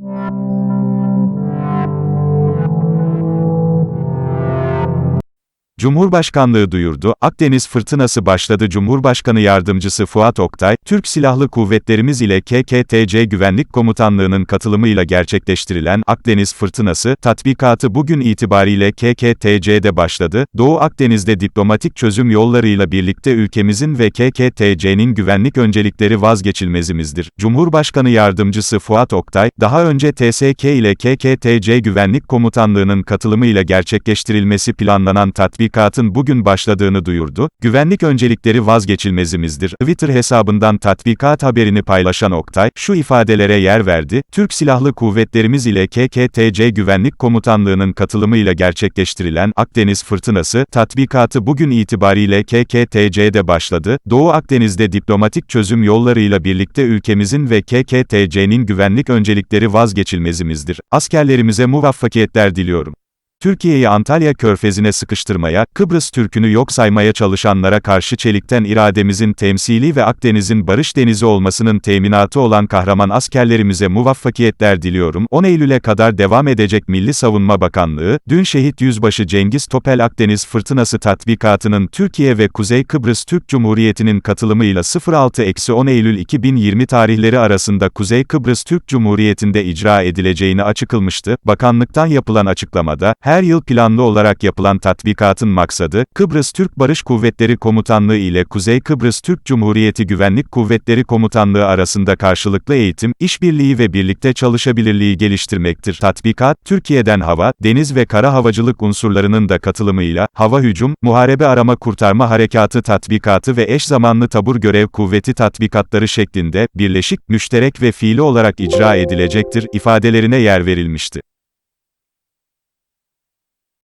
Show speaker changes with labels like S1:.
S1: Thank you. Cumhurbaşkanlığı duyurdu, Akdeniz fırtınası başladı. Cumhurbaşkanı Yardımcısı Fuat Oktay, Türk Silahlı Kuvvetlerimiz ile KKTC Güvenlik Komutanlığı'nın katılımıyla gerçekleştirilen Akdeniz fırtınası, tatbikatı bugün itibariyle KKTC'de başladı, Doğu Akdeniz'de diplomatik çözüm yollarıyla birlikte ülkemizin ve KKTC'nin güvenlik öncelikleri vazgeçilmezimizdir. Cumhurbaşkanı Yardımcısı Fuat Oktay, daha önce TSK ile KKTC Güvenlik Komutanlığı'nın katılımıyla gerçekleştirilmesi planlanan tatbikatın bugün başladığını duyurdu. Güvenlik öncelikleri vazgeçilmezimizdir. Twitter hesabından tatbikat haberini paylaşan Oktay, şu ifadelere yer verdi. Türk Silahlı Kuvvetlerimiz ile KKTC Güvenlik Komutanlığı'nın katılımıyla gerçekleştirilen Akdeniz Fırtınası, tatbikatı bugün itibariyle KKTC'de başladı. Doğu Akdeniz'de diplomatik çözüm yollarıyla birlikte ülkemizin ve KKTC'nin güvenlik öncelikleri vazgeçilmezimizdir. Askerlerimize muvaffakiyetler diliyorum. Türkiye'yi Antalya körfezine sıkıştırmaya, Kıbrıs Türk'ünü yok saymaya çalışanlara karşı çelikten irademizin temsili ve Akdeniz'in barış denizi olmasının teminatı olan kahraman askerlerimize muvaffakiyetler diliyorum. 10 Eylül'e kadar devam edecek Milli Savunma Bakanlığı, dün şehit yüzbaşı Cengiz Topel Akdeniz Fırtınası tatbikatının Türkiye ve Kuzey Kıbrıs Türk Cumhuriyeti'nin katılımıyla 06-10 Eylül 2020 tarihleri arasında Kuzey Kıbrıs Türk Cumhuriyeti'nde icra edileceğini açıkılmıştı. Bakanlıktan yapılan açıklamada, her yıl planlı olarak yapılan tatbikatın maksadı, Kıbrıs Türk Barış Kuvvetleri Komutanlığı ile Kuzey Kıbrıs Türk Cumhuriyeti Güvenlik Kuvvetleri Komutanlığı arasında karşılıklı eğitim, işbirliği ve birlikte çalışabilirliği geliştirmektir. Tatbikat, Türkiye'den hava, deniz ve kara havacılık unsurlarının da katılımıyla, hava hücum, muharebe arama kurtarma harekatı tatbikatı ve eş zamanlı tabur görev kuvveti tatbikatları şeklinde, birleşik, müşterek ve fiili olarak icra edilecektir, ifadelerine yer verilmişti.